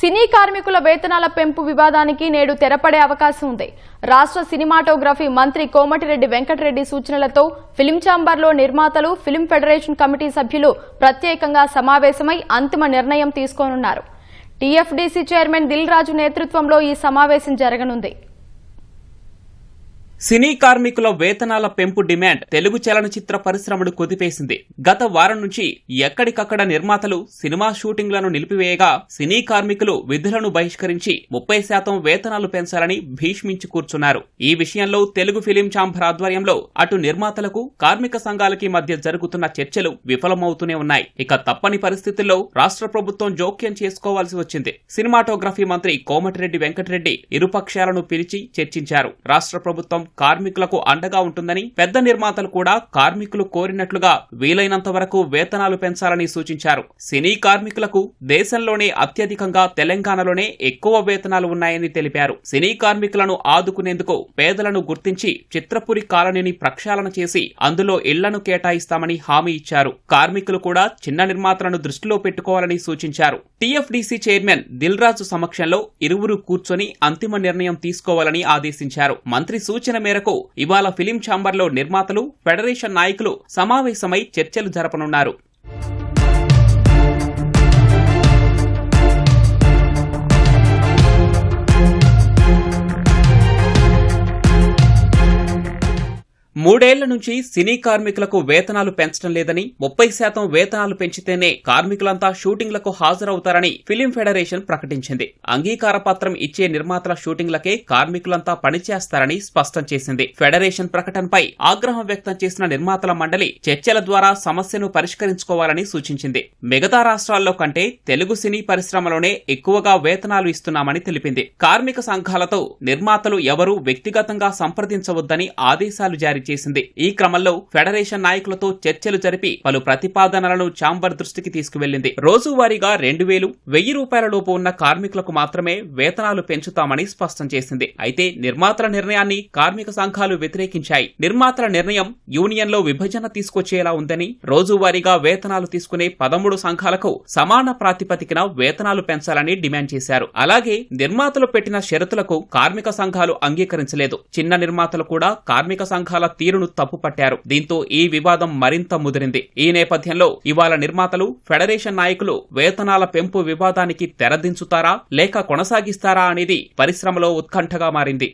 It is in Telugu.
సినీ కార్మికుల వేతనాల పెంపు వివాదానికి నేడు తెరపడే అవకాశం ఉంది. రాష్ట్ర సినిమాటోగ్రఫీ మంత్రి కోమటిరెడ్డి వెంకటరెడ్డి సూచనలతో ఫిలిం ఛాంబర్లో నిర్మాతలు ఫిలిం ఫెడరేషన్ కమిటీ సభ్యులు ప్రత్యేకంగా సమావేశమై అంతిమ నిర్ణయం తీసుకోనున్నారు. టీఎఫ్డీసీ చైర్మన్ దిల్ రాజు నేతృత్వంలో ఈ సమావేశం జరగనుంది. సినీ కార్మికుల వేతనాల పెంపు డిమాండ్ తెలుగు చలనచిత్ర పరిశ్రమను కుదిపేసింది గత వారం నుంచి ఎక్కడికక్కడ నిర్మాతలు సినిమా షూటింగ్లను నిలిపివేయగా సినీ కార్మికులు విధులను బహిష్కరించి ముప్పై శాతం వేతనాలు పెంచాలని భీష్మించి కూర్చున్నారు. ఈ విషయంలో తెలుగు ఫిలిం ఛాంబర్ ఆధ్వర్యంలో అటు నిర్మాతలకు కార్మిక సంఘాలకి మధ్య జరుగుతున్న చర్చలు విఫలమవుతూనే ఉన్నాయి. ఇక తప్పని పరిస్థితుల్లో రాష్ట్ర ప్రభుత్వం జోక్యం చేసుకోవాల్సి వచ్చింది. సినిమాటోగ్రఫీ మంత్రి కోమటిరెడ్డి వెంకటరెడ్డి ఇరుపక్షాలను పిలిచి చర్చించారు. రాష్ట్ర ప్రభుత్వం కార్మికులకు అండగా ఉంటుందని పెద్ద నిర్మాతలు కూడా కార్మికులు కోరినట్లుగా వీలైనంత వరకు వేతనాలు పెంచాలని సూచించారు. సినీ కార్మికులకు దేశంలోనే అత్యధికంగా తెలంగాణలోనే ఎక్కువ వేతనాలు ఉన్నాయని తెలిపారు. సినీ కార్మికులను ఆదుకునేందుకు పేదలను గుర్తించి చిత్రపురి కాలనీని ప్రక్షాళన చేసి అందులో ఇళ్ళను కేటాయిస్తామని హామీ ఇచ్చారు. కార్మికులు కూడా చిన్న నిర్మాతలను దృష్టిలో పెట్టుకోవాలని సూచించారు. టీఎఫ్డీసీ చైర్మన్ దిల్ రాజు సమక్షంలో ఇరువురు కూర్చొని అంతిమ నిర్ణయం తీసుకోవాలని ఆదేశించారు. మంత్రి సూచన సూచన మేరకు ఇవాళ ఫిలిం ఛాంబర్లో నిర్మాతలు ఫెడరేషన్ నాయకులు సమావేశమై చర్చలు జరపనున్నారు. మూడేళ్ళ నుంచి సినీ కార్మికులకు వేతనాలు పెంచడం లేదని ముప్పై శాతం వేతనాలు పెంచితేనే కార్మికులంతా షూటింగ్లకు హాజరవుతారని ఫిలిం ఫెడరేషన్ ప్రకటించింది. అంగీకార పత్రం ఇచ్చే నిర్మాతల షూటింగ్లకే కార్మికులంతా పనిచేస్తారని స్పష్టం చేసింది. ఫెడరేషన్ ప్రకటనపై ఆగ్రహం వ్యక్తం చేసిన నిర్మాతల మండలి చర్చల ద్వారా సమస్యను పరిష్కరించుకోవాలని సూచించింది. మిగతా రాష్ట్రాల్లో కంటే తెలుగు సినీ పరిశ్రమలోనే ఎక్కువగా వేతనాలు ఇస్తున్నామని తెలిపింది. కార్మిక సంఘాలతో నిర్మాతలు ఎవరూ వ్యక్తిగతంగా సంప్రదించవద్దని ఆదేశాలు జారీ చేసింది. ఈ క్రమంలో ఫెడరేషన్ నాయకులతో చర్చలు జరిపి పలు ప్రతిపాదనలను ఛాంబర్ దృష్టికి తీసుకువెళ్ళింది రోజువారీగా రెండు వేలు వెయ్యి రూపాయల లోపు ఉన్న కార్మికులకు మాత్రమే వేతనాలు పెంచుతామని స్పష్టం చేసింది. అయితే నిర్మాతల నిర్ణయాన్ని కార్మిక సంఘాలు వ్యతిరేకించాయి. నిర్మాతల నిర్ణయం యూనియన్లో విభజన తీసుకొచ్చేలా ఉందని రోజువారీగా వేతనాలు తీసుకునే పదమూడు సంఘాలకు సమాన ప్రాతిపదికన వేతనాలు పెంచాలని డిమాండ్ చేశారు. అలాగే నిర్మాతలు పెట్టిన షరతులకు కార్మిక సంఘాలు అంగీకరించలేదు. చిన్న నిర్మాతలు కూడా కార్మిక సంఘాల తీరును తప్పుపట్టారు. దీంతో ఈ వివాదం మరింత ముదిరింది. ఈ నేపథ్యంలో ఇవాళ నిర్మాతలు ఫెడరేషన్ నాయకులు వేతనాల పెంపు వివాదానికి తెరదించుతారా లేక కొనసాగిస్తారా అనేది పరిశ్రమలో ఉత్కంఠగా మారింది.